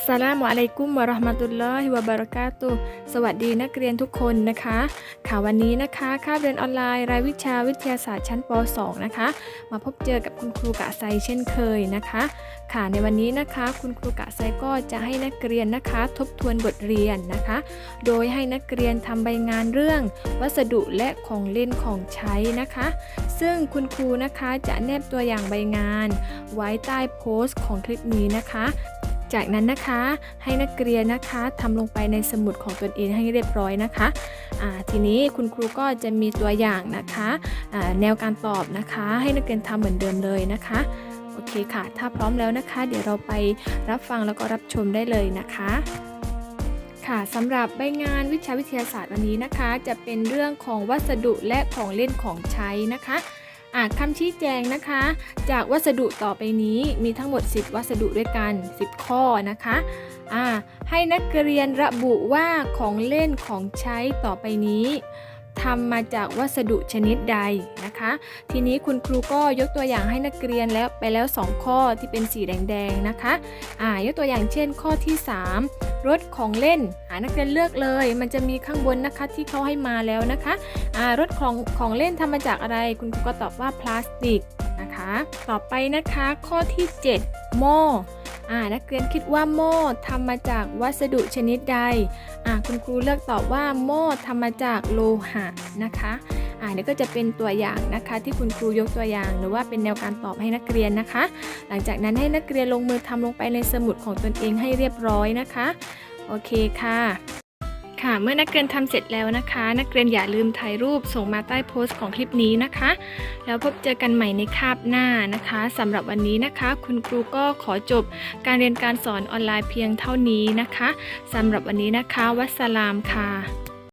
สสลามุอะลัยกุมวะราะห์มะตุลลอฮิวะบะเราะกาตุสวัสดีนักเรียนทุกคนนะคะ ค่ะวันนี้นะคะคาบเรียนออนไลน์รายวิชาวิทยาศาสตร์ชั้นป .2 นะคะ มาพบเจอกับคุณครูกะไซเช่นเคยนะคะ ค่ะในวันนี้นะคะ คุณครูกะไซก็จะให้นักเรียนนะคะ ทบทวนบทเรียนนะคะ โดยให้นักเรียนทำใบงานเรื่อง วัสดุและของเล่นของใช้นะคะ ซึ่งคุณครูนะคะจะแนบตัวอย่างใบงาน ไว้ใต้โพสต์ของคลิปนี้นะคะ จากนั้นนะคะให้นักเรียนนะคะทำลงไปในสมุดของตนเองให้เรียบร้อยนะคะทีนี้คุณครูก็จะมีตัวอย่างนะคะแนวการตอบนะคะ ให้นักเรียนทำเหมือนเดิมเลยนะคะโอเคค่ะ ถ้าพร้อมแล้วนะคะ เดี๋ยวเราไปรับฟังแล้วก็รับชมได้เลยนะคะค่ะสำหรับใบงานวิชาวิทยาศาสตร์วันนี้นะคะ จะเป็นเรื่องของวัสดุและของเล่นของใช้นะคะ อ่าคำชี้แจงนะคะ จากวัสดุต่อไปนี้มีทั้งหมด 10 วัสดุด้วยกัน 10 ข้อนะคะอ่าให้นักเรียนระบุว่าของเล่นของใช้ต่อไปนี้ทำมาจากวัสดุชนิดใดนะคะ ทีนี้คุณครูก็ยกตัวอย่างให้นักเรียนแล้วไปแล้ว 2 ข้อที่เป็นสีแดงๆนะคะอ่ายกตัวอย่างเช่นข้อที่ 3 รถของเล่น หานักเรียนเลือกเลย มันจะมีข้างบนนะคะที่เขาให้มาแล้วนะคะอ่ารถของของเล่นทำมาจากอะไร คุณครูก็ตอบว่าพลาสติกนะคะ ต่อไปนะคะข้อที่ 7 หม้อ่านักเรียนคิดว่าหม้อทำมาจากวัสดุชนิดใดอ่าคุณครูเลือกตอบว่าหม้อทำมาจากโลหะนะคะ อ่านี่ก็จะเป็นตัวอย่างนะคะ ที่คุณครูยกตัวอย่าง หรือว่าเป็นแนวการตอบให้นักเรียนนะคะ หลังจากนั้นให้นักเรียนลงมือทำลงไปในสมุดของตนเองให้เรียบร้อยนะคะ โอเคค่ะค่ะเมื่อนักเรียนทำเสร็จแล้วนะคะ นักเรียนอย่าลืมถ่ายรูปส่งมาใต้โพสต์ของคลิปนี้นะคะ แล้วพบเจอกันใหม่ในคาบหน้านะคะสำหรับวันนี้นะคะ คุณครูก็ขอจบการเรียนการสอนออนไลน์เพียงเท่านี้นะคะสำหรับวันนี้นะคะ วัสสลามค่ะ